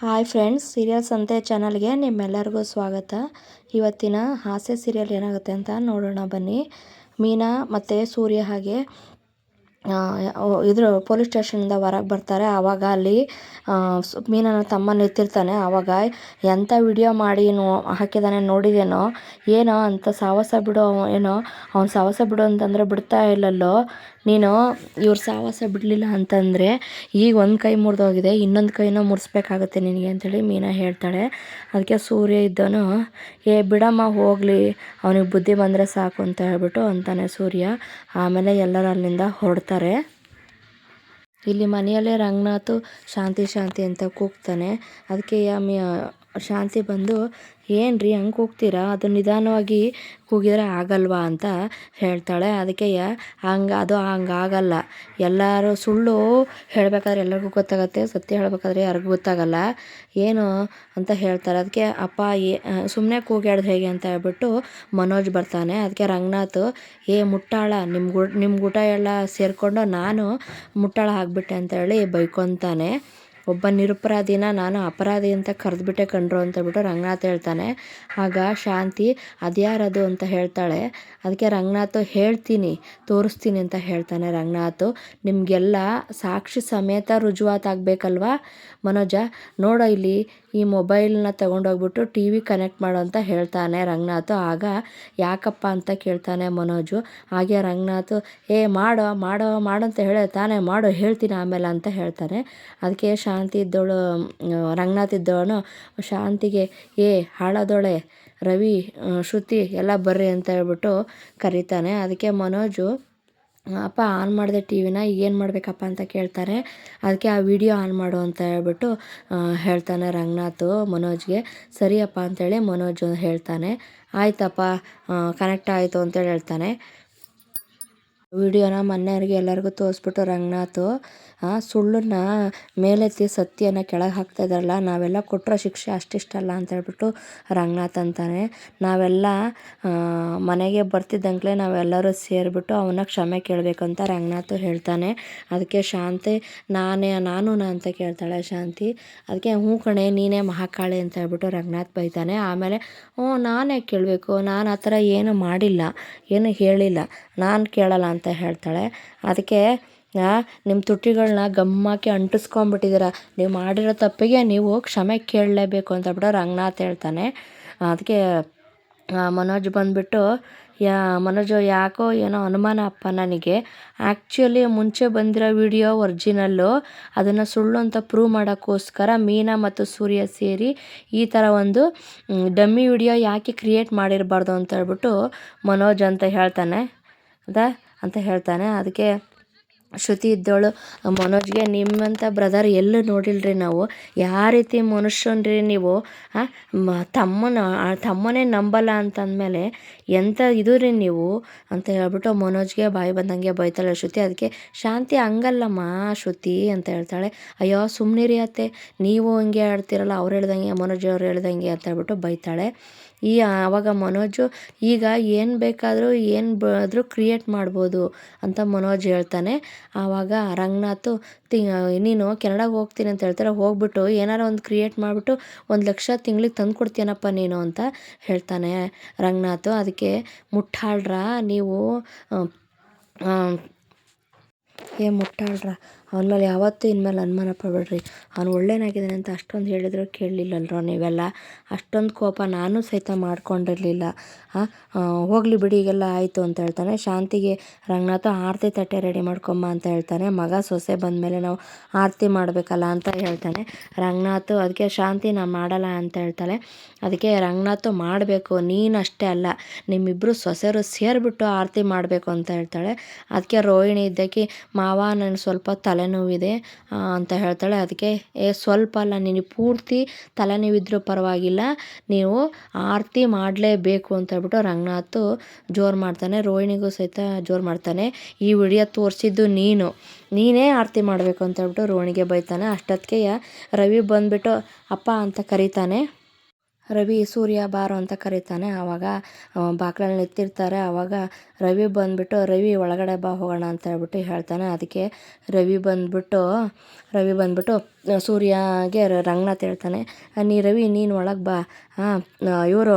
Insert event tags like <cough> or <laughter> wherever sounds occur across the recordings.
Hi friends serials ಅಂತೆ ಚಾನಲ್ಗೆ ನಿಮ್ಮೆಲ್ಲರಿಗೂ ಸ್ವಾಗತ. ಇವತ್ತಿನ ಹಾಸ್ಯ ಸೀರಿಯಲ್ ಏನಾಗುತ್ತೆ ಅಂತ ನೋಡೋಣ ಬನ್ನಿ. ಮೀನಾ ಮತ್ತು ಸೂರ್ಯ ಹಾಗೆ ಇದ್ರ ಪೊಲೀಸ್ ಸ್ಟೇಷನಿಂದ ಹೊರಗೆ ಬರ್ತಾರೆ. ಆವಾಗ ಅಲ್ಲಿ ಮೀನನ ತಮ್ಮ ನಿಂತಿರ್ತಾನೆ ಆವಾಗ ಎಂಥ ವಿಡಿಯೋ ಮಾಡಿ ನೋ ಹಾಕಿದ್ದಾನೆ ನೋಡಿದೇನೋ, ಏನೋ ಅಂತ ಸಾಹಸ ಬಿಡೋ, ಏನೋ, ಅವ್ನು ಸಾಹಸ ಬಿಡು ಅಂತಂದರೆ ಬಿಡ್ತಾ ಇಲ್ಲಲ್ಲೋ ನೀನು ಇವ್ರ ಸಾವಾಸ ಬಿಡಲಿಲ್ಲ ಅಂತಂದರೆ ಈಗ ಒಂದು ಕೈ ಮುರಿದೋಗಿದೆ, ಇನ್ನೊಂದು ಕೈನ ಮುರಿಸ್ಬೇಕಾಗತ್ತೆ ನಿನಗೆ ಅಂಥೇಳಿ ಮೀನಾ ಹೇಳ್ತಾಳೆ. ಅದಕ್ಕೆ ಸೂರ್ಯ ಇದ್ದವನು ಏ ಬಿಡಮ್ಮ ಹೋಗಲಿ, ಅವನಿಗೆ ಬುದ್ಧಿ ಬಂದರೆ ಸಾಕು ಅಂತ ಹೇಳ್ಬಿಟ್ಟು ಅಂತಾನೆ ಸೂರ್ಯ. ಆಮೇಲೆ ಎಲ್ಲರೂ ಅಲ್ಲಿಂದ ಹೊರಡ್ತಾರೆ. ಇಲ್ಲಿ ಮನೆಯಲ್ಲೇ ರಂಗನಾಥು ಶಾಂತಿ ಶಾಂತಿ ಅಂತ ಕೂಗ್ತಾನೆ. ಅದಕ್ಕೆ ಶಾಂತಿ ಬಂದು ಏನು ರೀ ಹಂಗೆ ಕೂಗ್ತೀರಾ? ಅದು ನಿಧಾನವಾಗಿ ಕೂಗಿದರೆ ಆಗಲ್ವಾ? ಅಂತ ಹೇಳ್ತಾಳೆ. ಅದಕ್ಕೆ ಹಂಗೆ, ಅದು ಹಂಗೆ ಆಗಲ್ಲ. ಎಲ್ಲರೂ ಸುಳ್ಳು ಹೇಳಬೇಕಾದ್ರೆ ಎಲ್ಲರಿಗೂ ಗೊತ್ತಾಗತ್ತೆ. ಸತ್ಯ ಹೇಳಬೇಕಾದ್ರೆ ಯಾರಿಗೂ ಗೊತ್ತಾಗಲ್ಲ. ಏನು? ಅಂತ ಹೇಳ್ತಾರೆ. ಅದಕ್ಕೆ, ಅಪ್ಪ, ಏ ಸುಮ್ಮನೆ ಕೂಗ್ಯಾಡ್ದು ಹೇಗೆ? ಅಂತ ಹೇಳ್ಬಿಟ್ಟು ಮನೋಜ್ ಬರ್ತಾನೆ. ಅದಕ್ಕೆ, ರಂಗನಾಥ್, ಏ, ಮುಟ್ಟಾಳ. ನಿಮ್ಮ ಗು ನಿಮ್ಮ ಗುಟ ಎಲ್ಲ ಸೇರಿಕೊಂಡು ನಾನು ಮುಟ್ಟಾಳ ಆಗಿಬಿಟ್ಟೆ ಅಂತ ಹೇಳಿ ಬೈಕೊತಾನೆ. ಒಬ್ಬ ನಿರಪರಾಧಿನ ನಾನು ಅಪರಾಧಿ ಅಂತ ಕರೆದ್ಬಿಟ್ಟೆ ಕಂಡ್ರು ಅಂತ ಹೇಳ್ಬಿಟ್ಟು ರಂಗನಾಥ್ ಹೇಳ್ತಾನೆ. ಆಗ ಶಾಂತಿ ಅದ್ಯಾರದು ಅಂತ ಹೇಳ್ತಾಳೆ. ಅದಕ್ಕೆ ರಂಗನಾಥ್ ಹೇಳ್ತೀನಿ, ತೋರಿಸ್ತೀನಿ ಅಂತ ಹೇಳ್ತಾನೆ ರಂಗನಾಥ್. ನಿಮಗೆಲ್ಲ ಸಾಕ್ಷಿ ಸಮೇತ ರುಜುವಾತಾಗಬೇಕಲ್ವಾ ಮನೋಜ, ನೋಡ ಇಲ್ಲಿ ಈ ಮೊಬೈಲ್ನ ತೊಗೊಂಡೋಗ್ಬಿಟ್ಟು ಟಿ ವಿ ಕನೆಕ್ಟ್ ಮಾಡು ಅಂತ ಹೇಳ್ತಾನೆ ರಂಗನಾಥ್. ಆಗ ಯಾಕಪ್ಪ ಅಂತ ಕೇಳ್ತಾನೆ ಮನೋಜು. ಹಾಗೆ ರಂಗನಾಥ್, ಏ, ಮಾಡೋ ಮಾಡೋ, ಮಾಡು ಅಂತ ಹೇಳಿ ತಾನೇ, ಮಾಡೋ, ಹೇಳ್ತೀನಿ ಆಮೇಲೆ ಅಂತ ಹೇಳ್ತಾನೆ. ಅದಕ್ಕೆ ಶಾಂತಿ ಇದ್ದವಳು ರಂಗನಾಥ್ ಇದ್ದವನು, ಶಾಂತಿಗೆ, ಏ, ಹಾಳದೊಳೆ, ರವಿ ಶ್ರುತಿ, ಎಲ್ಲ ಬರ್ರಿ ಅಂತ ಹೇಳ್ಬಿಟ್ಟು ಕರೀತಾನೆ. ಅದಕ್ಕೆ ಮನೋಜು, ಅಪ್ಪ, ಆನ್ ಮಾಡಿದೆ ಟಿ ವಿನ ಏನು ಮಾಡಬೇಕಪ್ಪ ಅಂತ ಕೇಳ್ತಾರೆ. ಅದಕ್ಕೆ ಆ ವಿಡಿಯೋ ಆನ್ ಮಾಡು ಅಂತ ಹೇಳ್ಬಿಟ್ಟು ಹೇಳ್ತಾನೆ ರಂಗನಾಥ್ ಮನೋಜ್ಗೆ. ಸರಿಯಪ್ಪ ಅಂತೇಳಿ ಮನೋಜ್ ಹೇಳ್ತಾನೆ. ಆಯ್ತಪ್ಪ ಕನೆಕ್ಟ್ ಆಯಿತು ಅಂತೇಳಿ ಹೇಳ್ತಾನೆ. ವಿಡಿಯೋನ ಮನೆಯವ್ರಿಗೆ ಎಲ್ಲರಿಗೂ ತೋರಿಸ್ಬಿಟ್ಟು ರಂಗನಾಥು ಸುಳ್ಳನ್ನ ಮೇಲೆತ್ತಿ ಸತ್ಯನ ಕೆಳಗೆ ಹಾಕ್ತಾ ಇದ್ದಾರಲ್ಲ, ನಾವೆಲ್ಲ ಕೊಟ್ಟಿರೋ ಶಿಕ್ಷೆ ಅಷ್ಟಿಷ್ಟಲ್ಲ ಅಂತ ಹೇಳ್ಬಿಟ್ಟು ರಂಗನಾಥ್ ಅಂತಾನೆ. ನಾವೆಲ್ಲ ಮನೆಗೆ ಬರ್ತಿದ್ದಂಗೆ ನಾವೆಲ್ಲರೂ ಸೇರಿಬಿಟ್ಟು ಅವನ ಕ್ಷಮೆ ಕೇಳಬೇಕಂತ ರಂಗನಾಥು ಹೇಳ್ತಾನೆ. ಅದಕ್ಕೆ ಶಾಂತಿ, ನಾನೇ, ನಾನು ನಾ ಅಂತ ಕೇಳ್ತಾಳೆ ಶಾಂತಿ. ಅದಕ್ಕೆ, ಹ್ಞೂ ಕಣೆ, ನೀನೇ ಮಹಾಕಾಳಿ ಅಂತ ಹೇಳ್ಬಿಟ್ಟು ರಂಗನಾಥ್ ಬೈತಾನೆ. ಆಮೇಲೆ, ಹ್ಞೂ, ನಾನೇ ಕೇಳಬೇಕು, ನಾನು ಆ ಥರ ಏನು ಮಾಡಿಲ್ಲ, ಏನು ಹೇಳಿಲ್ಲ, ನಾನು ಕೇಳಲ್ಲ ಅಂತ ಹೇಳ್ತಾಳೆ. ಅದಕ್ಕೆ ನಿಮ್ಮ ತುಟಿಗಳನ್ನ ಗಮ್ಮಾಕಿ ಅಂಟಿಸ್ಕೊಂಬಿಟ್ಟಿದ್ದೀರ ನೀವು ಮಾಡಿರೋ ತಪ್ಪಿಗೆ ನೀವು ಕ್ಷಮೆ ಕೇಳಲೇಬೇಕು ಅಂತ ಬಿಟ್ಟು ರಂಗನಾಥ್ ಹೇಳ್ತಾನೆ. ಅದಕ್ಕೆ ಮನೋಜ್ ಬಂದುಬಿಟ್ಟು, ಯಾ, ಮನೋಜು ಯಾಕೋ ಏನೋ ಅನುಮಾನ ಅಪ್ಪ ನನಗೆ. ಆ್ಯಕ್ಚುಲಿ ಮುಂಚೆ ಬಂದಿರೋ ವಿಡಿಯೋ ಒರ್ಜಿನಲ್ಲು. ಅದನ್ನು ಸುಳ್ಳು ಅಂತ ಪ್ರೂವ್ ಮಾಡೋಕ್ಕೋಸ್ಕರ ಮೀನಾ ಮತ್ತು ಸೂರ್ಯ ಸೇರಿ ಈ ಥರ ಒಂದು ಡಮ್ಮಿ ವಿಡಿಯೋ ಯಾಕೆ ಕ್ರಿಯೇಟ್ ಮಾಡಿರಬಾರ್ದು ಅಂತ ಹೇಳ್ಬಿಟ್ಟು ಮನೋಜ್ ಅಂತ ಹೇಳ್ತಾನೆ. ಅದಾ? ಅಂತ ಹೇಳ್ತಾನೆ. ಅದಕ್ಕೆ ಶ್ರುತಿ ಇದ್ದವಳು, ಮನೋಜ್ಗೆ ನಿಮ್ಮಂಥ ಬ್ರದರ್ ಎಲ್ಲೂ ನೋಡಿಲ್ರಿ ನಾವು. ಯಾವ ರೀತಿ ಮನುಷ್ಯನ್ರಿ ನೀವು? ತಮ್ಮನ ತಮ್ಮನೇ ನಂಬಲ್ಲ ಅಂತಂದಮೇಲೆ ಎಂಥ ಇದು ರೀ ನೀವು? ಅಂತ ಹೇಳ್ಬಿಟ್ಟು ಮನೋಜ್ಗೆ ಬಾಯಿ ಬಂದಂಗೆ ಬೈತಾಳೆ ಶ್ರುತಿ. ಅದಕ್ಕೆ, ಶಾಂತಿ ಹಂಗಲ್ಲಮ್ಮ ಶ್ರುತಿ ಅಂತ ಹೇಳ್ತಾಳೆ. ಅಯ್ಯೋ ಸುಮ್ಮನಿರಿ ಅತ್ತೆ. ನೀವು ಹಂಗೆ ಆಡ್ತಿರಲ್ಲ, ಅವ್ರು ಹೇಳ್ದಂಗೆ ಮನೋಜ್ ಅವ್ರು ಹೇಳ್ದಂಗೆ ಅಂತ ಹೇಳ್ಬಿಟ್ಟು ಬೈತಾಳೆ. ಈ ಆವಾಗ ಮನೋಜು, ಈಗ ಏನು ಬೇಕಾದರೂ ಏನು ಆದರೂ ಕ್ರಿಯೇಟ್ ಮಾಡ್ಬೋದು ಅಂತ ಮನೋಜ್ ಹೇಳ್ತಾನೆ. ಆವಾಗ ರಂಗನಾಥು, ತಿ ನೀನು ಕೆನಡಾಗೆ ಹೋಗ್ತೀನಿ ಅಂತ ಹೇಳ್ತಾರೆ. ಹೋಗ್ಬಿಟ್ಟು ಏನಾರು ಒಂದು ಕ್ರಿಯೇಟ್ ಮಾಡಿಬಿಟ್ಟು ಒಂದು ಲಕ್ಷ ತಿಂಗ್ಳಿಗೆ ತಂದು ಕೊಡ್ತೀಯನಪ್ಪ ನೀನು ಅಂತ ಹೇಳ್ತಾನೆ ರಂಗನಾಥು. ಅದಕ್ಕೆ, ಮುಟ್ಟಾಳ್ರ, ನೀವು ಏ ಮುಟ್ಟಾಳ್ರ ಅವನ ಮೇಲೆ ಯಾವತ್ತೂ ಇನ್ಮೇಲೆ ಅನುಮಾನ ಪಡಬೇಡ್ರಿ. ಅವ್ನು ಒಳ್ಳೆಯನಾಗಿದ್ದಾನೆ ಅಂತ ಅಷ್ಟೊಂದು ಹೇಳಿದ್ರು ಕೇಳಲಿಲ್ಲಲ್ರೋ ನೀವೆಲ್ಲ? ಅಷ್ಟೊಂದು ಕೋಪ ನಾನು ಸಹಿತ ಮಾಡ್ಕೊಂಡಿರಲಿಲ್ಲ. ಹೋಗಲಿ ಬಿಡಿ, ಈಗೆಲ್ಲ ಆಯಿತು ಅಂತ ಹೇಳ್ತಾನೆ. ಶಾಂತಿಗೆ ರಂಗನಾಥ ಆರತಿ ತಟ್ಟೆ ರೆಡಿ ಮಾಡ್ಕೊಂಬ ಅಂತ ಹೇಳ್ತಾನೆ. ಮಗ ಸೊಸೆ ಬಂದಮೇಲೆ ನಾವು ಆರತಿ ಮಾಡಬೇಕಲ್ಲ ಅಂತ ಹೇಳ್ತಾನೆ. ರಂಗನಾಥ್ ಅದಕ್ಕೆ ಶಾಂತಿ ನಾನು ಮಾಡಲ್ಲ ಅಂತ ಹೇಳ್ತಾಳೆ. ಅದಕ್ಕೆ ರಂಗನಾಥ್ ಮಾಡಬೇಕು, ನೀನು ಅಷ್ಟೇ ಅಲ್ಲ ನಿಮ್ಮಿಬ್ಬರು ಸೊಸೆರು ಸೇರಿಬಿಟ್ಟು ಆರತಿ ಮಾಡಬೇಕು ಅಂತ ಹೇಳ್ತಾಳೆ. ಅದಕ್ಕೆ ರೋಹಿಣಿ ಇದ್ದಕ್ಕೆ, ಮಾವ ನನಗೆ ಸ್ವಲ್ಪ ತಲೆನೋವಿದೆ ಅಂತ ಹೇಳ್ತಾಳೆ. ಅದಕ್ಕೆ, ಏ, ಸ್ವಲ್ಪ ಅಲ್ಲ ನಿನಗೆ ಪೂರ್ತಿ ತಲೆನೋವಿದ್ರೂ ಪರವಾಗಿಲ್ಲ. ನೀವು ಆರತಿ ಮಾಡಲೇಬೇಕು, ಅಂತ ಹೇಳ್ಬಿಟ್ಟು ರಂಗನಾಥ್ ಜೋರು ಮಾಡ್ತಾನೆ. ರೋಹಿಣಿಗೂ ಸಹಿತ ಜೋರು ಮಾಡ್ತಾನೆ. ಈ ವಿಡಿಯೋ ತೋರಿಸಿದ್ದು ನೀನು. ನೀನೇ ಆರತಿ ಮಾಡಬೇಕು, ಅಂತ ಹೇಳ್ಬಿಟ್ಟು ರೋಹಿಣಿಗೆ ಬೈತಾನೆ. ಅಷ್ಟೊತ್ತಿಗೆ ರವಿ ಬಂದುಬಿಟ್ಟು, ಅಪ್ಪ, ಅಂತ ಕರೀತಾನೆ. ರವಿ ಸೂರ್ಯ ಬಾರೋ ಅಂತ ಕರೀತಾನೆ. ಆವಾಗ ಬಾಗ್ಲಲ್ಲಿ ನಿಂತಿರ್ತಾರೆ. ಆವಾಗ ರವಿ ಬಂದುಬಿಟ್ಟು, ರವಿ ಒಳಗಡೆ ಬಾ, ಹೋಗೋಣ ಅಂತ ಹೇಳ್ಬಿಟ್ಟು ಹೇಳ್ತಾನೆ. ಅದಕ್ಕೆ ರವಿ ಬಂದುಬಿಟ್ಟು ರವಿ ಬಂದುಬಿಟ್ಟು, ಸೂರ್ಯಗೆ ರಂಗನಾಥ್ ಹೇಳ್ತಾನೆ, ನೀ ರವಿ, ನೀನು ಒಳಗೆ ಬಾ. ಹಾಂ ಇವರು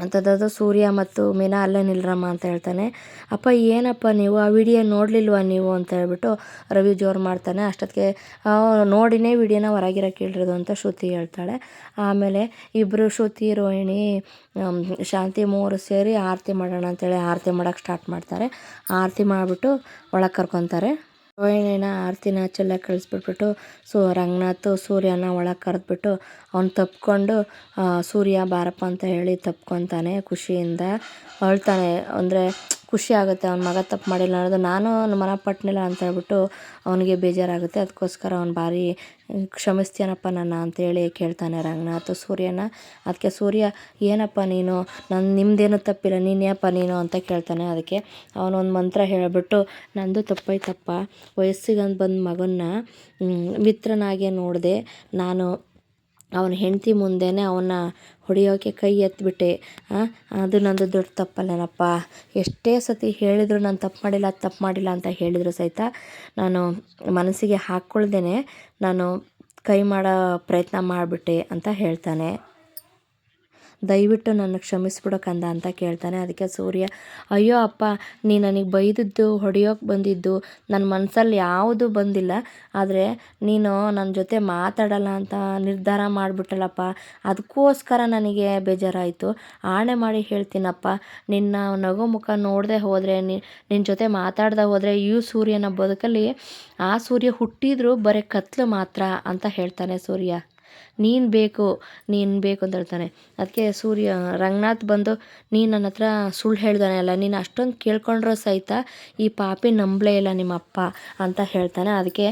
ಅಂತದ್ದು ಸೂರ್ಯ ಮತ್ತು ಮೀನಾ ಅಲ್ಲೇ ನಿಲ್ರಮ್ಮ ಅಂತ ಹೇಳ್ತಾನೆ. ಅಪ್ಪ, ಏನಪ್ಪ ನೀವು? ಆ ವಿಡಿಯೋ ನೋಡಲಿಲ್ವಾ ನೀವು? ಅಂತ ಹೇಳ್ಬಿಟ್ಟು ರವಿ ಜೋರು ಮಾಡ್ತಾನೆ. ಅಷ್ಟೊತ್ತಿಗೆ ನೋಡಿನೇ ವಿಡಿಯೋನ ಹೊರಗಿರೋ ಕೇಳಿರೋದು ಅಂತ ಶ್ರುತಿ ಹೇಳ್ತಾಳೆ. ಆಮೇಲೆ ಇಬ್ಬರು ಶ್ರುತಿ, ರೋಹಿಣಿ ಶಾಂತಿ ಮೂರು ಸೇರಿ ಆರತಿ ಮಾಡೋಣ ಅಂತೇಳಿ ಆರತಿ ಮಾಡೋಕ್ಕೆ ಸ್ಟಾರ್ಟ್ ಮಾಡ್ತಾರೆ. ಆರತಿ ಮಾಡಿಬಿಟ್ಟು ಒಳಗೆ ಕರ್ಕೊತಾರೆ. ರೋಹಿಣಿನ ಆರತಿನ ಚೆಲ್ಲ ಕಳಿಸ್ಬಿಟ್ಬಿಟ್ಟು ಸೊ, ರಂಗನಾಥ್, ಸೂರ್ಯನ ಒಳಗೆ ಕರೆದ್ಬಿಟ್ಟು ಅವ್ನು ತಪ್ಕೊಂಡು ಸೂರ್ಯ ಬಾರಪ್ಪ ಅಂತ ಹೇಳಿ ತಪ್ಕೊತಾನೆ ಖುಷಿಯಿಂದ. ಅಳ್ತಾನೆ. ಅಂದರೆ ಖುಷಿ ಆಗುತ್ತೆ, ಅವ್ನ ಮಗ ತಪ್ಪು ಮಾಡಿಲ್ಲ ಅನ್ನೋದು. ನಾನು ಮನ ಪಟ್ಟನಿಲ್ಲ ಅಂತ ಹೇಳ್ಬಿಟ್ಟು ಅವನಿಗೆ ಬೇಜಾರಾಗುತ್ತೆ. ಅದಕ್ಕೋಸ್ಕರ ಅವ್ನು ಭಾರಿ ಕ್ಷಮಿಸ್ತೀಯನಪ್ಪ ನನ್ನ ಅಂತೇಳಿ ಕೇಳ್ತಾನೆ ರಂಗನಾಥ್. ಸೂರ್ಯನ, ಅದಕ್ಕೆ ಸೂರ್ಯ, ಏನಪ್ಪ ನೀನು? ನನ್ನ ನಿಮ್ಮದೇನು ತಪ್ಪಿಲ್ಲ ನೀನೇಪ್ಪ ನೀನು? ಅಂತ ಕೇಳ್ತಾನೆ ಅದಕ್ಕೆ. ಅವನೊಂದು ಮಂತ್ರ ಹೇಳಿಬಿಟ್ಟು, ನಂದು ತಪ್ಪೈತಪ್ಪ. ವಯಸ್ಸಿಗಂದು ಬಂದ ಮಗನ್ನ ಮಿತ್ರನಾಗೆ ನೋಡಿದೆ ನಾನು ಅವನ ಹೆಂಡತಿ ಮುಂದೆನೇ ಅವನ್ನ ಹೊಡೆಯೋಕೆ ಕೈ ಎತ್ತಿಬಿಟ್ಟೆ ಅದು ನಂದು ದೊಡ್ಡ ತಪ್ಪಲ್ಲೇನಪ್ಪ. ಎಷ್ಟೇ ಸತಿ ಹೇಳಿದರೂ ನಾನು ತಪ್ಪು ಮಾಡಿಲ್ಲ ತಪ್ಪು ಮಾಡಿಲ್ಲ ಅಂತ ಹೇಳಿದ್ರು ಸಹಿತ ನಾನು ಮನಸ್ಸಿಗೆ ಹಾಕ್ಕೊಳ್ದೇ ನಾನು ಕೈ ಮಾಡೋ ಪ್ರಯತ್ನ ಮಾಡಿಬಿಟ್ಟೆ ಅಂತ ಹೇಳ್ತಾನೆ. ದಯವಿಟ್ಟು ನನ್ನ ಕ್ಷಮಿಸ್ಬಿಡು ಕಂದ ಅಂತ ಕೇಳ್ತಾನೆ. ಅದಕ್ಕೆ ಸೂರ್ಯ, ಅಯ್ಯೋ ಅಪ್ಪ ನೀ ನನಗೆ ಬೈದಿದ್ದು, ಹೊಡೆಯೋಕೆ ಬಂದಿದ್ದು ನನ್ನ ಮನಸ್ಸಲ್ಲಿ ಯಾವುದು ಬಂದಿಲ್ಲ. ಆದರೆ ನೀನು ನನ್ನ ಜೊತೆ ಮಾತಾಡಲ್ಲ ಅಂತ ನಿರ್ಧಾರ ಮಾಡಿಬಿಟ್ಟಲ್ಲಪ್ಪ. ಅದಕ್ಕೋಸ್ಕರ ನನಗೆ ಬೇಜಾರಾಯಿತು. ಆಣೆ ಮಾಡಿ ಹೇಳ್ತೀನಪ್ಪ. ನಿನ್ನ ನಗು ಮುಖ ನೋಡದೆ ಹೋದರೆ ನಿನ್ನ ಜೊತೆ ಮಾತಾಡ್ದೆ ಹೋದರೆ ಈ ಸೂರ್ಯನ ಬದುಕಲ್ಲಿ ಆ ಸೂರ್ಯ ಹುಟ್ಟಿದ್ರು ಬರೀ ಕತ್ಲು ಮಾತ್ರ ಅಂತ ಹೇಳ್ತಾನೆ ಸೂರ್ಯ. ನೀನು ಬೇಕು ನೀನು ಬೇಕು ಅಂತ ಹೇಳ್ತಾನೆ. ಅದಕ್ಕೆ ಸೂರ್ಯ, ರಂಗನಾಥ್ ಬಂದು, ನೀನು ನನ್ನ ಹತ್ರ ಸುಳ್ಳು ಹೇಳ್ದಾನೆ ಅಲ್ಲ, ನೀನು ಅಷ್ಟೊಂದು ಕೇಳ್ಕೊಂಡ್ರೂ ಸಹಿತ ಈ ಪಾಪಿ ನಂಬಲೇ ಇಲ್ಲ ನಿಮ್ಮಪ್ಪ ಅಂತ ಹೇಳ್ತಾನೆ. ಅದಕ್ಕೆ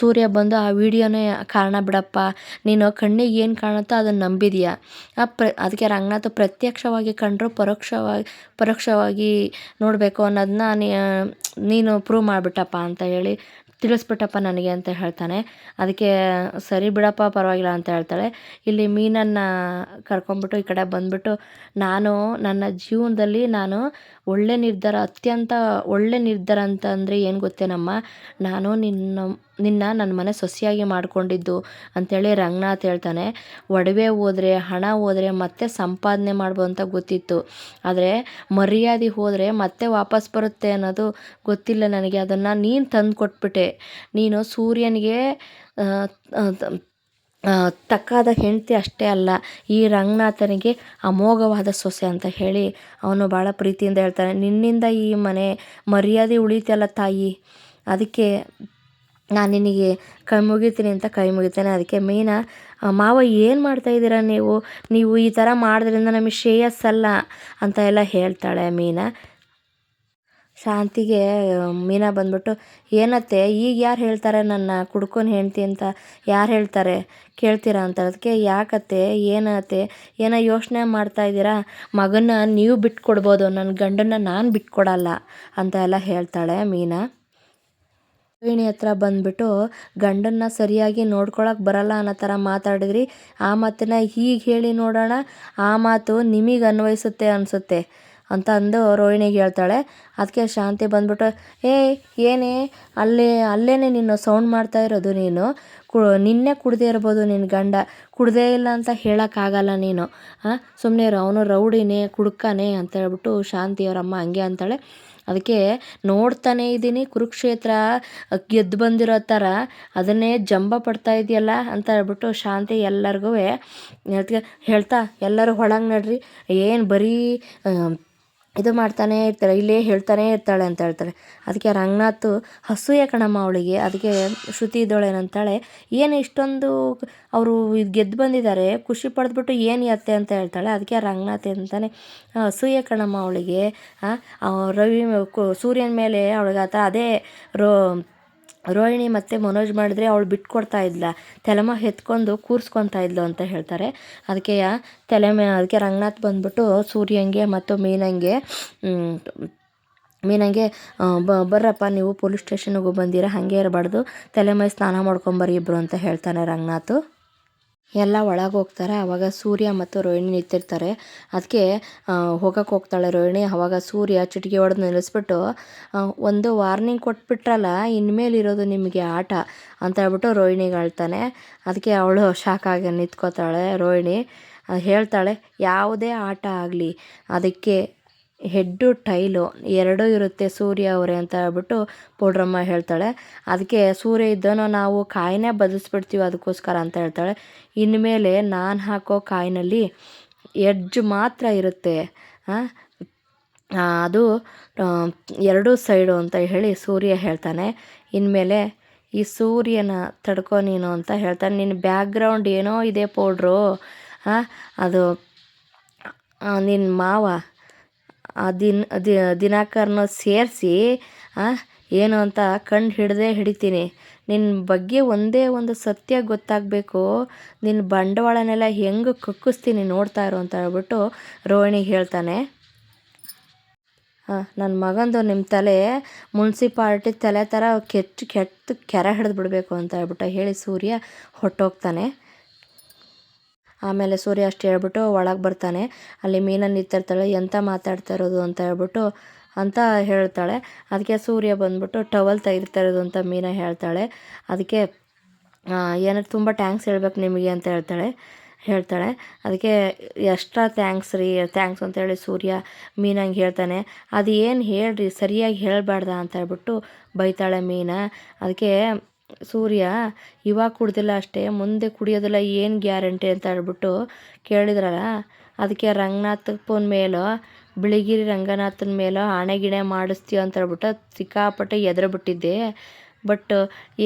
ಸೂರ್ಯ ಬಂದು, ಆ ವಿಡಿಯೋನೇ ಕಾರಣ ಬಿಡಪ್ಪ, ನೀನು ಕಣ್ಣಿಗೆ ಏನು ಕಾಣುತ್ತೋ ಅದನ್ನು ನಂಬಿದೀಯಾ? ಆ ಪ್ರ, ಅದಕ್ಕೆ ರಂಗನಾಥ್ ಪ್ರತ್ಯಕ್ಷವಾಗಿ ಕಂಡರೂ ಪರೋಕ್ಷವಾಗಿ ಪರೋಕ್ಷವಾಗಿ ನೋಡಬೇಕು ಅನ್ನೋದನ್ನ ನೀನು ಪ್ರೂವ್ ಮಾಡಿಬಿಟ್ಟಪ್ಪ ಅಂತ ಹೇಳಿ ತಿಳಿಸ್ಬಿಟ್ಟಪ್ಪ ನನಗೆ ಅಂತ ಹೇಳ್ತಾನೆ. ಅದಕ್ಕೆ, ಸರಿ ಬಿಡಪ್ಪ, ಪರವಾಗಿಲ್ಲ ಅಂತ ಹೇಳ್ತಾಳೆ. ಇಲ್ಲಿ ಮೀನನ್ನು ಕರ್ಕೊಂಡ್ಬಿಟ್ಟು ಈ ಕಡೆ ಬಂದುಬಿಟ್ಟು, ನಾನು ನನ್ನ ಜೀವನದಲ್ಲಿ ನಾನು ಒಳ್ಳೆ ನಿರ್ಧಾರ, ಅತ್ಯಂತ ಒಳ್ಳೆ ನಿರ್ಧಾರ ಅಂತಂದರೆ ಏನು ಗೊತ್ತೇನಮ್ಮ? ನಾನು ನಿನ್ನ ನಿನ್ನ ನನ್ನ ಮನೆ ಸೊಸೆಯಾಗಿ ಮಾಡಿಕೊಂಡಿದ್ದು ಅಂಥೇಳಿ ರಂಗನಾಥ್ ಹೇಳ್ತಾನೆ. ಒಡವೆ ಹೋದರೆ, ಹಣ ಹೋದರೆ ಮತ್ತೆ ಸಂಪಾದನೆ ಮಾಡ್ಬೋದು ಅಂತ ಗೊತ್ತಿತ್ತು. ಆದರೆ ಮರ್ಯಾದೆ ಹೋದರೆ ಮತ್ತೆ ವಾಪಸ್ ಬರುತ್ತೆ ಅನ್ನೋದು ಗೊತ್ತಿಲ್ಲ ನನಗೆ. ಅದನ್ನು ನೀನು ತಂದು ಕೊಟ್ಬಿಟ್ಟೆ. ನೀನು ಸೂರ್ಯನಿಗೆ ತಕ್ಕಾದ ಹೆಂಡತಿ ಅಷ್ಟೇ ಅಲ್ಲ, ಈ ರಂಗನಾಥನಿಗೆ ಅಮೋಘವಾದ ಸೊಸೆ ಅಂತ ಹೇಳಿ ಅವನು ಭಾಳ ಪ್ರೀತಿಯಿಂದ ಹೇಳ್ತಾನೆ. ನಿನ್ನಿಂದ ಈ ಮನೆ ಮರ್ಯಾದೆ ಉಳಿತಲ್ಲ ತಾಯಿ. ಅದಕ್ಕೆ ನಾನು ನಿನಗೆ ಕೈ ಮುಗಿತೀನಿ ಅಂತ ಕೈ ಮುಗಿತೇನೆ. ಅದಕ್ಕೆ ಮೀನಾ ಮಾವ ಏನು ಮಾಡ್ತಾ ಇದ್ದೀರಾ ನೀವು? ನೀವು ಈ ಥರ ಮಾಡೋದ್ರಿಂದ ನಮಗೆ ಶ್ರೇಯಸ್ಸಲ್ಲ ಅಂತ ಎಲ್ಲ ಹೇಳ್ತಾಳೆ ಮೀನಾ. ಶಾಂತಿಗೆ ಮೀನಾ ಬಂದ್ಬಿಟ್ಟು, ಏನತ್ತೆ, ಈಗ ಯಾರು ಹೇಳ್ತಾರೆ ನನ್ನ ಕುಡ್ಕೊಂಡು ಹೆಂಡ್ತಿ ಅಂತ? ಯಾರು ಹೇಳ್ತಾರೆ? ಕೇಳ್ತೀರಾ ಅಂತ. ಅದಕ್ಕೆ, ಯಾಕತ್ತೆ, ಏನತ್ತೆ, ಏನೋ ಯೋಚನೆ ಮಾಡ್ತಾ ಇದ್ದೀರಾ? ಮಗನ ನೀವು ಬಿಟ್ಕೊಡ್ಬೋದು ನನ್ನ ಗಂಡನ್ನ ನಾನು ಬಿಟ್ಕೊಡಲ್ಲ ಅಂತ ಎಲ್ಲ ಹೇಳ್ತಾಳೆ ಮೀನಾ. ರೋಹಿಣಿ ಹತ್ರ ಬಂದ್ಬಿಟ್ಟು ಗಂಡನ್ನ ಸರಿಯಾಗಿ ನೋಡ್ಕೊಳಕ್ಕೆ ಬರಲ್ಲ ಅನ್ನೋ ಥರ ಮಾತಾಡಿದ್ರಿ. ಆ ಮಾತನ್ನ ಹೀಗೆ ಹೇಳಿ ನೋಡೋಣ, ಆ ಮಾತು ನಿಮಗೆ ಅನ್ವಯಿಸುತ್ತೆ ಅನಿಸುತ್ತೆ ಅಂತ ಅಂದು ರೋಹಿಣಿಗೆ ಹೇಳ್ತಾಳೆ. ಅದಕ್ಕೆ ಶಾಂತಿ ಬಂದ್ಬಿಟ್ಟು, ಏ, ಏನೇ, ಅಲ್ಲೇ ಅಲ್ಲೇ ನೀನು ಸೌಂಡ್ ಮಾಡ್ತಾ ಇರೋದು ನೀನು? ಕು, ನಿನ್ನೆ ಕುಡ್ದೇ ಇರ್ಬೋದು ನಿನ್ನ ಗಂಡ, ಕುಡ್ದೇ ಇಲ್ಲ ಅಂತ ಹೇಳೋಕ್ಕಾಗಲ್ಲ ನೀನು? ಹಾಂ ಸುಮ್ಮನೆ ಅವನು ರೌಡಿನೇ, ಕುಡ್ಕನೇ ಅಂತ ಹೇಳ್ಬಿಟ್ಟು ಶಾಂತಿಯವರಮ್ಮ ಹಂಗೆ ಅಂತಾಳೆ. ಅದಕ್ಕೆ ನೋಡ್ತಾನೇ ಇದ್ದೀನಿ, ಕುರುಕ್ಷೇತ್ರ ಗೆದ್ದು ಬಂದಿರೋ ಥರ. ಅದನ್ನೇ ಜಂಬ ಪಡ್ತಾ ಇದೆಯಲ್ಲ ಅಂತ ಹೇಳ್ಬಿಟ್ಟು ಶಾಂತಿ ಎಲ್ಲರಿಗೂ ಹೇಳ್ತಾ ಎಲ್ಲರೂ ಒಳಗೆ ನಡ್ರಿ. ಏನು ಬರೀ ಇದು ಮಾಡ್ತಾನೇ ಇರ್ತಾಳೆ, ಇಲ್ಲೇ ಹೇಳ್ತಾನೇ ಇರ್ತಾಳೆ ಅಂತ ಹೇಳ್ತಾರೆ ಅದಕ್ಕೆ ರಂಗನಾಥ್ ಹಸೂಯೆ ಕಣಮ್ಮ ಅವಳಿಗೆ, ಅದಕ್ಕೆ ಶ್ರುತಿ ಇದ್ದೋಳೇನಂತಾಳೆ ಏನು ಇಷ್ಟೊಂದು ಅವರು ಇದು ಗೆದ್ದು ಬಂದಿದ್ದಾರೆ, ಖುಷಿ ಪಡೆದ್ಬಿಟ್ಟು ಏನು ಎತ್ತೆ ಅಂತ ಹೇಳ್ತಾಳೆ. ಅದಕ್ಕೆ ರಂಗನಾಥ್ ಅಂತಾನೆ, ಹಸೂಯೆ ಕಣಮ್ಮ ಅವಳಿಗೆ ರವಿ ಸೂರ್ಯನ ಮೇಲೆ ಅವಳಿಗೆ ಆತ ಅದೇ ರೋ ರೋಹಿಣಿ ಮತ್ತು ಮನೋಜ್ ಮಾಡಿದ್ರೆ ಅವಳು ಬಿಟ್ಕೊಡ್ತಾ ಇದ್ಲ. ತಲೆಮ ಎತ್ಕೊಂಡು ಕೂರಿಸ್ಕೊತಾ ಇದ್ಲು ಅಂತ ಹೇಳ್ತಾರೆ. ಅದಕ್ಕೆ ತಲೆ ಅದಕ್ಕೆ ರಂಗನಾಥ್ ಬಂದ್ಬಿಟ್ಟು ಸೂರ್ಯಂಗೆ ಮತ್ತು ಮೀನಂಗೆ ಮೀನಂಗೆ ಬರ್ರಪ್ಪ, ನೀವು ಪೊಲೀಸ್ ಸ್ಟೇಷನ್ಗೂ ಬಂದಿರ, ಹಾಗೆ ಇರಬಾರ್ದು. ತಲೆಮೈ ಸ್ನಾನ ಮಾಡ್ಕೊಂಬರಿ ಇಬ್ಬರು ಅಂತ ಹೇಳ್ತಾನೆ ರಂಗನಾಥ್. ಎಲ್ಲ ಒಳಗೆ ಹೋಗ್ತಾರೆ. ಆವಾಗ ಸೂರ್ಯ ಮತ್ತು ರೋಹಿಣಿ ನಿಂತಿರ್ತಾರೆ. ಅದಕ್ಕೆ ಹೋಗಕ್ಕೆ ಹೋಗ್ತಾಳೆ ರೋಹಿಣಿ. ಅವಾಗ ಸೂರ್ಯ ಚಿಟಿಕೆ ಹೊಡೆದು ನಿಲ್ಲಿಸ್ಬಿಟ್ಟು ಒಂದು ವಾರ್ನಿಂಗ್ ಕೊಟ್ಬಿಟ್ರಲ್ಲ, ಇನ್ಮೇಲೆ ಇರೋದು ನಿಮಗೆ ಆಟ ಅಂತ ಹೇಳ್ಬಿಟ್ಟು ರೋಹಿಣಿಗೆ ಹೇಳ್ತಾನೆ. ಅದಕ್ಕೆ ಅವಳು ಶಾಕ್ ಆಗಿ ನಿಂತ್ಕೋತಾಳೆ. ರೋಹಿಣಿ ಹೇಳ್ತಾಳೆ, ಯಾವುದೇ ಆಟ ಆಗಲಿ, ಅದಕ್ಕೆ ಹೆಡ್ಡು, ಟೈಲು ಎರಡೂ ಇರುತ್ತೆ ಸೂರ್ಯ ಅವರೇ ಅಂತ ಹೇಳ್ಬಿಟ್ಟು ಪೌಡ್ರಮ್ಮ ಹೇಳ್ತಾಳೆ. ಅದಕ್ಕೆ ಸೂರ್ಯ ಇದ್ದನೋ ನಾವು ಕಾಯಿನೇ ಬದಲಿಸ್ಬಿಡ್ತೀವಿ ಅದಕ್ಕೋಸ್ಕರ ಅಂತ ಹೇಳ್ತಾಳೆ. ಇನ್ಮೇಲೆ ನಾನು ಹಾಕೋ ಕಾಯಿನಲ್ಲಿ ಎಡ್ಜ್ ಮಾತ್ರ ಇರುತ್ತೆ. ಅದು ಎರಡೂ ಸೈಡು ಅಂತ ಹೇಳಿ ಸೂರ್ಯ ಹೇಳ್ತಾನೆ. ಇನ್ಮೇಲೆ ಈ ಸೂರ್ಯನ ತಡ್ಕೊ ನೀನು ಅಂತ ಹೇಳ್ತಾನೆ. ನಿನ್ನ ಬ್ಯಾಕ್ಗ್ರೌಂಡ್ ಏನೋ ಇದೆ ಪೌಡ್ರು. ಅದು ನಿನ್ನ ಮಾವ ಆ ದಿನ, ದಿ- ದಿನಾಕರ್ನ ಸೇರಿಸಿ ಏನು ಅಂತ ಕಂಡು ಹಿಡ್ದೇ ಹಿಡಿತೀನಿ. ನಿನ್ನ ಬಗ್ಗೆ ಒಂದೇ ಒಂದು ಸತ್ಯ ಗೊತ್ತಾಗಬೇಕು. ನಿನ್ನ ಬಂಡವಾಳನೆಲ್ಲ ಹೆಂಗೆ ಕಕ್ಕಿಸ್ತೀನಿ ನೋಡ್ತಾ ಇರು ಅಂತ ಹೇಳ್ಬಿಟ್ಟು ರೋಹಿಣಿಗೆ ಹೇಳ್ತಾನೆ. ಹಾಂ ನನ್ನ ಮಗಂದು ನಿಮ್ಮ ತಲೆ ಮುನ್ಸಿಪಾಲ್ಟಿ ತಲೆ ಥರ ಕೆಚ್ಚು, ಕೆಟ್ಟು ಕೆರೆ ಹಿಡಿದು ಬಿಡಬೇಕು ಅಂತ ಹೇಳ್ಬಿಟ್ಟು ಹೇಳಿ ಸೂರ್ಯ ಹೊಟ್ಟೋಗ್ತಾನೆ ಆಮೇಲೆ ಸೂರ್ಯ ಅಷ್ಟು ಹೇಳ್ಬಿಟ್ಟು ಒಳಗೆ ಬರ್ತಾನೆ. ಅಲ್ಲಿ ಮೀನನ್ನು ನಿಂತಿರ್ತಾಳೆ, ಎಂತ ಮಾತಾಡ್ತಾ ಇರೋದು ಅಂತ ಹೇಳ್ಬಿಟ್ಟು ಅಂತ ಹೇಳ್ತಾಳೆ. ಅದಕ್ಕೆ ಸೂರ್ಯ ಬಂದ್ಬಿಟ್ಟು ಟವಲ್ ತೆಗಿತಾ ಇರೋದು ಅಂತ ಮೀನ ಹೇಳ್ತಾಳೆ. ಅದಕ್ಕೆ ಏನಾರು ತುಂಬ ಟ್ಯಾಂಕ್ಸ್ ಹೇಳ್ಬೇಕು ನಿಮಗೆ ಅಂತ ಹೇಳ್ತಾಳೆ ಹೇಳ್ತಾಳೆ. ಅದಕ್ಕೆ ಎಕ್ಸ್ಟ್ರಾ ಥ್ಯಾಂಕ್ಸ್ ರೀ ಥ್ಯಾಂಕ್ಸ್ ಅಂತೇಳಿ ಸೂರ್ಯ ಮೀನಂಗೆ ಹೇಳ್ತಾನೆ. ಅದು ಏನು ಹೇಳ್ರಿ, ಸರಿಯಾಗಿ ಹೇಳಬಾರ್ದ ಅಂತ ಹೇಳ್ಬಿಟ್ಟು ಬೈತಾಳೆ ಮೀನ. ಅದಕ್ಕೆ ಸೂರ್ಯ, ಇವಾಗ ಕುಡ್ದಿಲ್ಲ ಅಷ್ಟೇ, ಮುಂದೆ ಕುಡಿಯೋದಿಲ್ಲ ಏನು ಗ್ಯಾರಂಟಿ? ಅಂತ ಹೇಳ್ಬಿಟ್ಟು ಕೇಳಿದ್ರಲ್ಲ. ಅದಕ್ಕೆ ರಂಗನಾಥಪ್ಪನ ಮೇಲೋ, ಬಿಳಿಗಿರಿ ರಂಗನಾಥನ ಮೇಲೋ ಆಣೆ ಗಿಣೆ ಮಾಡಿಸ್ತೀವಿ ಅಂತ ಹೇಳ್ಬಿಟ್ಟು ಸಿಕ್ಕಾಪಟ್ಟೆ ಬಿಟ್ಟಿದ್ದೆ ಬಟ್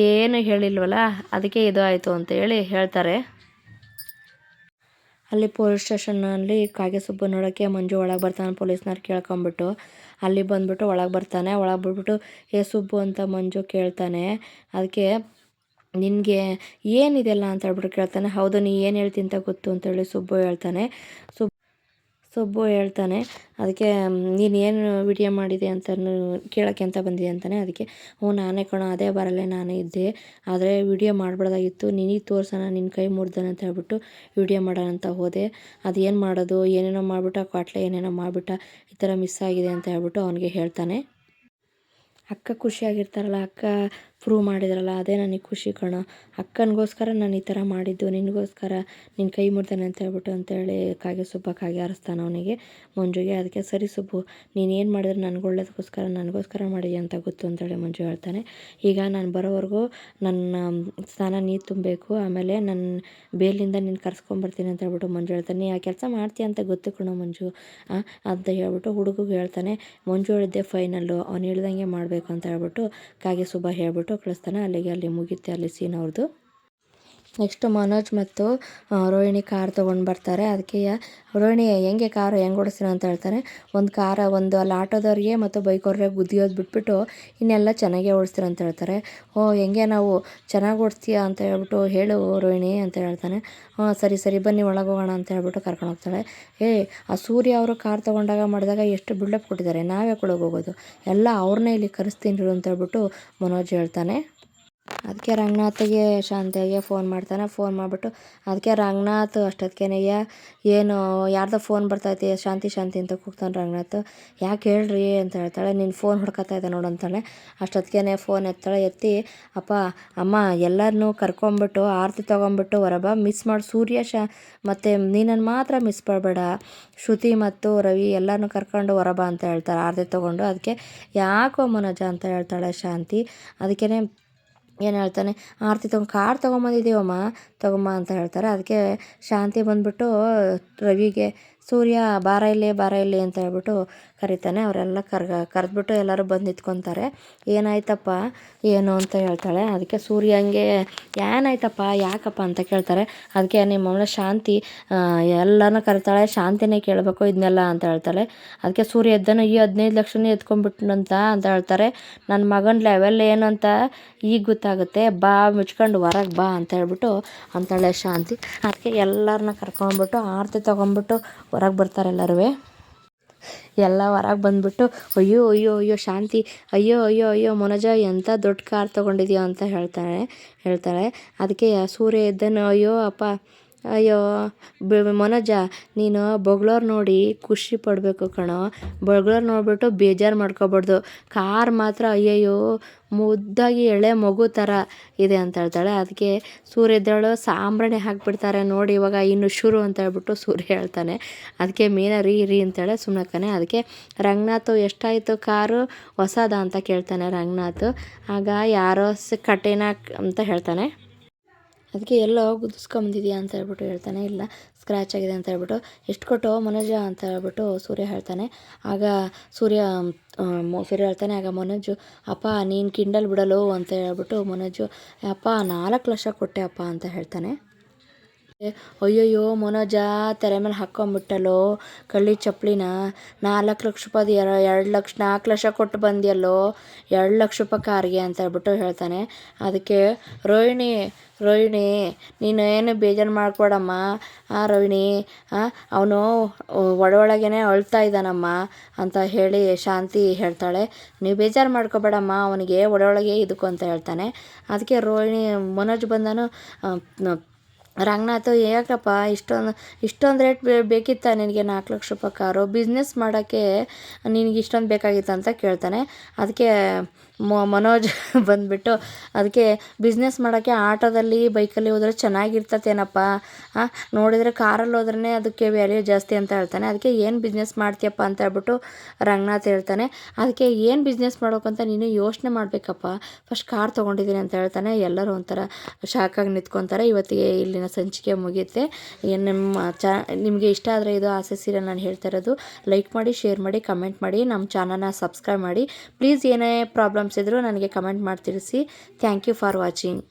ಏನು ಹೇಳಿಲ್ವಲ್ಲ, ಅದಕ್ಕೆ ಇದು ಆಯಿತು ಅಂತ ಹೇಳಿ ಹೇಳ್ತಾರೆ. ಅಲ್ಲಿ ಪೊಲೀಸ್ ಸ್ಟೇಷನ್ನಲ್ಲಿ ಕಾಗೆ ಸುಬ್ಬು ನೋಡೋಕ್ಕೆ ಮಂಜು ಒಳಗೆ ಬರ್ತಾನೆ ಪೊಲೀಸ್ನವ್ರು ಕೇಳ್ಕೊಂಬಿಟ್ಟು. ಅಲ್ಲಿ ಬಂದ್ಬಿಟ್ಟು ಒಳಗೆ ಬರ್ತಾನೆ. ಒಳಗೆ ಬಿಟ್ಬಿಟ್ಟು ಏ ಸುಬ್ಬು, ಅಂತ ಮಂಜು ಕೇಳ್ತಾನೆ. ಅದಕ್ಕೆ, ನಿನಗೆ ಏನಿದೆಲ್ಲ? ಅಂತ ಹೇಳ್ಬಿಟ್ಟು ಕೇಳ್ತಾನೆ. ಹೌದು, ನೀ ಏನು ಹೇಳ್ತೀನಿ ಅಂತ ಗೊತ್ತು ಅಂತೇಳಿ ಸುಬ್ಬು ಹೇಳ್ತಾನೆ. ಸುಬ್ ಸುಬ್ಬು ಹೇಳ್ತಾನೆ. ಅದಕ್ಕೆ ನೀನು ಏನು ವಿಡಿಯೋ ಮಾಡಿದೆ ಅಂತ ಕೇಳೋಕ್ಕೆ ಅಂತ ಬಂದಿದೆ ಅಂತಾನೆ ಅದಕ್ಕೆ, ಹ್ಞೂ, ನಾನೇ ಕಣೋ, ಅದೇ ಬರಲ್ಲೇ ನಾನೇ ಇದ್ದೆ. ಆದರೆ ವಿಡಿಯೋ ಮಾಡಬಾರ್ದಾಗಿತ್ತು. ನಿನಗೆ ತೋರ್ಸೋಣ ನಿನ್ನ ಕೈ ಮುರ್ದಾನೆ ಅಂತ ಹೇಳ್ಬಿಟ್ಟು ವಿಡಿಯೋ ಮಾಡೋಣ ಅಂತ ಹೋದೆ. ಏನು ಮಾಡೋದು, ಏನೇನೋ ಮಾಡಿಬಿಟ್ಟ, ಕ್ವಾಟ್ಲೆ ಏನೇನೋ ಮಾಡಿಬಿಟ್ಟ, ಈ ಥರ ಮಿಸ್ ಆಗಿದೆ ಅಂತ ಹೇಳ್ಬಿಟ್ಟು ಅವನಿಗೆ ಹೇಳ್ತಾನೆ. ಅಕ್ಕ ಖುಷಿಯಾಗಿರ್ತಾರಲ್ಲ ಅಕ್ಕ. ಪ್ರೂವ್ ಮಾಡಿದ್ರಲ್ಲ, ಅದೇ ನನಗೆ ಖುಷಿ ಕಣೋ. ಅಕ್ಕನಿಗೋಸ್ಕರ ನಾನು ಈ ಥರ ಮಾಡಿದ್ದು, ನಿನಗೋಸ್ಕರ ನಿನ್ನ ಕೈ ಮುಡ್ತಾನೆ ಅಂತ ಹೇಳ್ಬಿಟ್ಟು ಅಂತೇಳಿ ಕಾಗೆ ಸುಬ್ಬ ಕಾಗೆ ಆರಿಸ್ತಾನೆ ಅವನಿಗೆ. ಮಂಜುಗೆ ಅದಕ್ಕೆ, ಸರಿ ಸುಬ್ಬು, ನೀನು ಏನು ಮಾಡಿದ್ರೆ ನನಗೆ ಒಳ್ಳೇದಕ್ಕೋಸ್ಕರ ನನಗೋಸ್ಕರ ಮಾಡಿದ್ಯಾ ಅಂತ ಗೊತ್ತು ಅಂತೇಳಿ ಮಂಜು ಹೇಳ್ತಾನೆ. ಈಗ ನಾನು ಬರೋವರೆಗೂ ನನ್ನ ಸ್ನಾನ ನೀರು ತುಂಬಬೇಕು, ಆಮೇಲೆ ನನ್ನ ಬೇಲಿಂದ ನೀನು ಕರ್ಸ್ಕೊಂಬರ್ತೀನಿ ಅಂತ ಹೇಳ್ಬಿಟ್ಟು ಮಂಜು ಹೇಳ್ತಾನೆ. ನೀ ಆ ಕೆಲಸ ಮಾಡ್ತೀಯ ಅಂತ ಗೊತ್ತು ಕಣೋ ಮಂಜು ಅಂತ ಹೇಳ್ಬಿಟ್ಟು ಹುಡುಗಿಗೆ ಹೇಳ್ತಾನೆ. ಮಂಜು ಹೇಳಿದ್ದೆ ಫೈನಲ್ಲು, ಅವ್ನು ಹೇಳ್ದಂಗೆ ಮಾಡಬೇಕು ಅಂತ ಹೇಳ್ಬಿಟ್ಟು ಕಾಗೆ ಸುಬ್ಬ ಹೇಳ್ಬಿಟ್ಟು ಕಳಿಸ್ತಾನೆ ಅಲ್ಲಿಗೆ ಅಲ್ಲಿ ಮುಗಿಯುತ್ತೆ ಅಲ್ಲಿ ಸೀನ್ ಅವ್ರದ್ದು ನೆಕ್ಸ್ಟ್ ಮನೋಜ್ ಮತ್ತು ರೋಹಿಣಿ ಕಾರ್ ತೊಗೊಂಡು ಬರ್ತಾರೆ. ಅದಕ್ಕೆ ರೋಹಿಣಿ ಹೆಂಗೆ ಕಾರು ಹೆಂಗೆ ಓಡಿಸ್ತೀನಿ ಅಂತ ಹೇಳ್ತಾರೆ. ಒಂದು ಕಾರ, ಒಂದು ಅಲ್ಲಿ ಆಟೋದವ್ರಿಗೆ ಮತ್ತು ಬೈಕವ್ರಿಗೆ ಗುದ್ದಿಯೋದು ಬಿಟ್ಬಿಟ್ಟು ಇನ್ನೆಲ್ಲ ಚೆನ್ನಾಗೇ ಓಡಿಸ್ತೀರ ಅಂತ ಹೇಳ್ತಾರೆ. ಓ, ಹೆಂಗೆ ನಾವು ಚೆನ್ನಾಗಿ ಓಡಿಸ್ತೀಯ ಅಂತ ಹೇಳ್ಬಿಟ್ಟು ಹೇಳು ರೋಹಿಣಿ ಅಂತ ಹೇಳ್ತಾನೆ. ಹಾಂ, ಸರಿ ಸರಿ, ಬನ್ನಿ ಒಳಗೆ ಹೋಗೋಣ ಅಂತ ಹೇಳ್ಬಿಟ್ಟು ಕರ್ಕೊಂಡು ಹೋಗ್ತಾಳೆ. ಏ, ಆ ಸೂರ್ಯ ಅವರು ಕಾರ್ ತೊಗೊಂಡಾಗ ಮಾಡಿದಾಗ ಎಷ್ಟು ಬಿಲ್ಡಪ್ ಕೊಟ್ಟಿದ್ದಾರೆ. ನಾವೇ ಹೋಗೋದು. ಎಲ್ಲ ಅವ್ರನ್ನೇ ಇಲ್ಲಿ ಕರೆಸ್ತೀನಿ ಅಂತ ಹೇಳ್ಬಿಟ್ಟು ಮನೋಜ್ ಹೇಳ್ತಾನೆ. ಅದಕ್ಕೆ ರಂಗನಾಥಗೆ ಶಾಂತಿಯಾಗೆ ಫೋನ್ ಮಾಡ್ತಾನೆ. ಫೋನ್ ಮಾಡಿಬಿಟ್ಟು, ಅದಕ್ಕೆ ರಂಗನಾಥ್ ಅಷ್ಟೊತ್ತಿಗೆನೆಯ ಏನು, ಯಾರ್ದೋ ಫೋನ್ ಬರ್ತೈತಿ, ಶಾಂತಿ ಶಾಂತಿ ಅಂತ ಕೂಗ್ತಾನೆ ರಂಗನಾಥ್. ಯಾಕೆ ಹೇಳ್ರಿ? ಅಂತ ಹೇಳ್ತಾಳೆ. ನೀನು ಫೋನ್ ಹುಡ್ಕತ್ತಾ ಇದೆ ನೋಡು ಅಂತಾಳೆ. ಅಷ್ಟೊತ್ತಿಗೆ ಫೋನ್ ಎತ್ತಾಳೆ. ಎತ್ತಿ, ಅಪ್ಪ, ಅಮ್ಮ ಎಲ್ಲರನ್ನೂ ಕರ್ಕೊಂಬಿಟ್ಟು, ಆರತಿ ತೊಗೊಂಬಿಟ್ಟು ಹೊರಬ ಮಿಸ್ ಮಾಡಿ, ಸೂರ್ಯ, ಶಾ, ಮತ್ತು ನೀನನ್ನು ಮಾತ್ರ ಮಿಸ್ ಮಾಡಬೇಡ. ಶ್ರುತಿ ಮತ್ತು ರವಿ ಎಲ್ಲರನ್ನೂ ಕರ್ಕೊಂಡು ಹೊರಬಾ ಅಂತ ಹೇಳ್ತಾರೆ ಆರತಿ ತೊಗೊಂಡು, ಅದಕ್ಕೆ ಯಾಕೋ ಮನೋಜ ಅಂತ ಹೇಳ್ತಾಳೆ ಶಾಂತಿ. ಅದಕ್ಕೇ ಏನು ಹೇಳ್ತಾನೆ? ಆರತಿ ತಗೊಂಡು ಕಾರ್ ತೊಗೊಂಬಂದಿದ್ದೀವಮ್ಮ ತೊಗೊಂಬ ಅಂತ ಹೇಳ್ತಾರೆ. ಅದಕ್ಕೆ ಶಾಂತಿ ಬಂದ್ಬಿಟ್ಟು ರವಿಗೆ, ಸೂರ್ಯ ಬಾರ ಇಲ್ಲಿ ಬಾರ ಇಲ್ಲಿ ಅಂತ ಹೇಳ್ಬಿಟ್ಟು ಕರಿತಾನೆ, ಅವರೆಲ್ಲ ಕರ್ಗ, ಕರೆದ್ಬಿಟ್ಟು ಎಲ್ಲರೂ ಬಂದು ನಿಂತ್ಕೊತಾರೆ. ಏನಾಯ್ತಪ್ಪ, ಏನು ಅಂತ ಹೇಳ್ತಾಳೆ. ಅದಕ್ಕೆ ಸೂರ್ಯ ಹಂಗೆ, ಏನಾಯ್ತಪ್ಪ, ಯಾಕಪ್ಪ? ಅಂತ ಕೇಳ್ತಾರೆ. ಅದಕ್ಕೆ ನಿಮ್ಮ ಮಗಳ ಶಾಂತಿ ಎಲ್ಲನೂ ಕರಿತಾಳೆ. ಶಾಂತಿನೇ ಕೇಳಬೇಕು ಇದನ್ನೆಲ್ಲ ಅಂತ ಹೇಳ್ತಾಳೆ. ಅದಕ್ಕೆ ಸೂರ್ಯ ಎದ್ದನು, ಈ ಹದಿನೈದು ಲಕ್ಷನೇ ಎತ್ಕೊಂಡ್ಬಿಟ್ನಂತ ಅಂತ ಹೇಳ್ತಾರೆ. ನನ್ನ ಮಗನ ಲೆವೆಲ್ ಏನು ಅಂತ ಈಗ ಗೊತ್ತಾಗುತ್ತೆ. ಬಾ, ಮುಚ್ಕೊಂಡು ಹೊರಗೆ ಬಾ ಅಂತ ಹೇಳ್ಬಿಟ್ಟು ಅಂತಾಳೆ ಶಾಂತಿ. ಅದಕ್ಕೆ ಎಲ್ಲರನ್ನ ಕರ್ಕೊಂಡ್ಬಿಟ್ಟು, ಆರತಿ ತೊಗೊಂಬಿಟ್ಟು ಹೊರಗೆ ಬರ್ತಾರೆ ಎಲ್ಲರೂ ಎಲ್ಲ ಹೊರಗೆ ಬಂದ್ಬಿಟ್ಟು, ಅಯ್ಯೋ ಅಯ್ಯೋ ಅಯ್ಯೋ, ಶಾಂತಿ, ಅಯ್ಯೋ ಅಯ್ಯೋ ಅಯ್ಯೋ, ಮನೋಜ ಎಂಥ ದೊಡ್ಡ ಕಾರ್ ತೊಗೊಂಡಿದ್ಯೋ ಅಂತ ಹೇಳ್ತಾಳೆ ಹೇಳ್ತಾಳೆ ಅದಕ್ಕೆ ಸೂರ್ಯ ಇದ್ದನು ಅಯ್ಯೋ, ಅಪ್ಪ ಅಯ್ಯೋ ಮನೋಜ, ನೀನು ಬೊಗಳೋರು ನೋಡಿ ಖುಷಿ ಪಡಬೇಕು ಕಣೋ. ಬೊಗಳೋರು ನೋಡಿಬಿಟ್ಟು ಬೇಜಾರು ಮಾಡ್ಕೋಬಾರ್ದು. ಕಾರ್ ಮಾತ್ರ ಅಯ್ಯಯ್ಯೋ, ಮುದ್ದಾಗಿ ಎಳೆ ಮಗು ಥರ ಇದೆ ಅಂತ ಹೇಳ್ತಾಳೆ. ಅದಕ್ಕೆ ಸೂರ್ಯ ಇದ್ದವಳು ಸಾಂಬ್ರಾಣಿ ಹಾಕ್ಬಿಡ್ತಾರೆ ನೋಡಿ ಇವಾಗ ಇನ್ನು ಶುರು ಅಂತ ಹೇಳ್ಬಿಟ್ಟು ಸೂರ್ಯ ಹೇಳ್ತಾನೆ. ಅದಕ್ಕೆ ಮೀನ ರೀ ರೀ ಅಂತೇಳೆ ಸುಮ್ಮನೆ ಅದಕ್ಕೆ ರಂಗನಾಥ್, ಎಷ್ಟಾಯಿತು ಕಾರು? ಹೊಸದ ಅಂತ ಕೇಳ್ತಾನೆ ರಂಗನಾಥ್. ಆಗ ಯಾರೋ ಕಟೇನ ಅಂತ ಹೇಳ್ತಾನೆ. ಅದಕ್ಕೆ ಎಲ್ಲ ಗುದ್ದಿಸ್ಕೊಂಬಂದಿದ್ಯಾ ಅಂತ ಹೇಳ್ಬಿಟ್ಟು ಹೇಳ್ತಾನೆ, ಇಲ್ಲ ಸ್ಕ್ರ್ಯಾಚ್ ಆಗಿದೆ ಅಂತ ಹೇಳ್ಬಿಟ್ಟು, ಎಷ್ಟು ಕೊಟ್ಟು ಮನೋಜ ಅಂತ ಹೇಳ್ಬಿಟ್ಟು ಸೂರ್ಯ ಹೇಳ್ತಾನೆ. ಆಗ ಸೂರ್ಯ ಸೂರ್ಯ ಹೇಳ್ತಾನೆ, ಆಗ ಮನೋಜು, ಅಪ್ಪ, ನೀನು ಕಿಂಡಲ್ ಬಿಡಲು ಅಂತ ಹೇಳ್ಬಿಟ್ಟು ಮನೋಜು, ಅಪ್ಪ, ನಾಲ್ಕು ಲಕ್ಷ ಕೊಟ್ಟೆ ಅಪ್ಪ ಅಂತ ಹೇಳ್ತಾನೆ. ಅಯ್ಯಯ್ಯೋ ಮನೋಜ ತೆರೆ ಮೇಲೆ ಹಾಕ್ಕೊಂಬಿಟ್ಟಲ್ಲೋ ಕಳ್ಳಿ ಚಪ್ಪಲಿನ ನಾಲ್ಕು ಲಕ್ಷ ರೂಪಾಯಿ ಎರ, ಎರಡು ಲಕ್ಷ, ನಾಲ್ಕು ಲಕ್ಷ ಕೊಟ್ಟು ಬಂದಿಯಲ್ಲೋ, ಎರಡು ಲಕ್ಷ ರೂಪಾಯಿ ಕಾರ್ಗೆ ಅಂತ ಹೇಳ್ಬಿಟ್ಟು ಹೇಳ್ತಾನೆ. ಅದಕ್ಕೆ, ರೋಹಿಣಿ ರೋಹಿಣಿ, ನೀನು ಏನು ಬೇಜಾರು ಮಾಡ್ಕೊಡಮ್ಮ ಆ, ರೋಹಿಣಿ ಅವನು ಒಳ ಒಳಗೇನೆ ಅಳ್ತಾ ಇದ್ದಾನಮ್ಮ ಅಂತ ಹೇಳಿ ಶಾಂತಿ ಹೇಳ್ತಾಳೆ. ನೀವು ಬೇಜಾರು ಮಾಡ್ಕೊಬೇಡಮ್ಮ, ಅವನಿಗೆ ಒಳಗೆ ಇದಕ್ಕೂ ಅಂತ ಹೇಳ್ತಾನೆ. ಅದಕ್ಕೆ ರೋಹಿಣಿ, ಮನೋಜ್ ಬಂದನು ರಂಗನಾಥ್ ಯಾಕಪ್ಪ ಇಷ್ಟೊಂದು ಇಷ್ಟೊಂದು ರೇಟ್ ಬೇಕಿತ್ತ ನಿನಗೆ ನಾಲ್ಕು ಲಕ್ಷ ರೂಪಾಯಿ ಕಾರು? ಬಿಸ್ನೆಸ್ ಮಾಡೋಕ್ಕೆ ನಿನಗೆ ಇಷ್ಟೊಂದು ಬೇಕಾಗಿತ್ತು ಅಂತ ಕೇಳ್ತಾನೆ. ಅದಕ್ಕೆ ಮನೋಜ್ <laughs> ಬಂದುಬಿಟ್ಟು ಅದಕ್ಕೆ ಬಿಸ್ನೆಸ್ ಮಾಡೋಕ್ಕೆ ಆಟೋದಲ್ಲಿ ಬೈಕಲ್ಲಿ ಹೋದ್ರೆ ಚೆನ್ನಾಗಿರ್ತತೇನಪ್ಪ ನೋಡಿದರೆ ಕಾರಲ್ಲಿ ಹೋದ್ರೇ ಅದಕ್ಕೆ ವ್ಯಾಲ್ಯೂ ಜಾಸ್ತಿ ಅಂತ ಹೇಳ್ತಾನೆ. ಅದಕ್ಕೆ ಏನು ಬಿಸ್ನೆಸ್ ಮಾಡ್ತೀಯಪ್ಪ ಅಂತ ಹೇಳ್ಬಿಟ್ಟು ರಂಗನಾಥ್ ಹೇಳ್ತಾನೆ. ಅದಕ್ಕೆ ಏನು ಬಿಸ್ನೆಸ್ ಮಾಡೋಕ್ಕಂತ ನೀನು ಯೋಚನೆ ಮಾಡಬೇಕಪ್ಪ. ಫಸ್ಟ್ ಕಾರ್ ತೊಗೊಂಡಿದ್ದೀನಿ ಅಂತ ಹೇಳ್ತಾನೆ. ಎಲ್ಲರೂ ಒಂಥರ ಶಾಕಾಗಿ ನಿಂತ್ಕೊತಾರೆ. ಇವತ್ತಿಗೆ ಇಲ್ಲಿನ ಸಂಚಿಕೆ ಮುಗಿಯುತ್ತೆ. ಏನು ನಿಮ್ಮ ಚಾ, ನಿಮಗೆ ಇಷ್ಟ ಆದರೆ ಇದು ಆಸೆ ಸೀರೆ ನಾನು ಹೇಳ್ತಾ ಇರೋದು ಲೈಕ್ ಮಾಡಿ ಶೇರ್ ಮಾಡಿ ಕಮೆಂಟ್ ಮಾಡಿ. ನಮ್ಮ ಚಾನಲ್ನ ಸಬ್ಸ್ಕ್ರೈಬ್ ಮಾಡಿ. ಪ್ಲೀಸ್ ಏನೇ ಪ್ರಾಬ್ಲಮ್ಸ್ ಇದ್ದರೂ ನನಗೆ ಕಮೆಂಟ್ ಮಾಡಿ ತಿಳಿಸಿ ಥ್ಯಾಂಕ್ ಯು ಫಾರ್ ವಾಚಿಂಗ್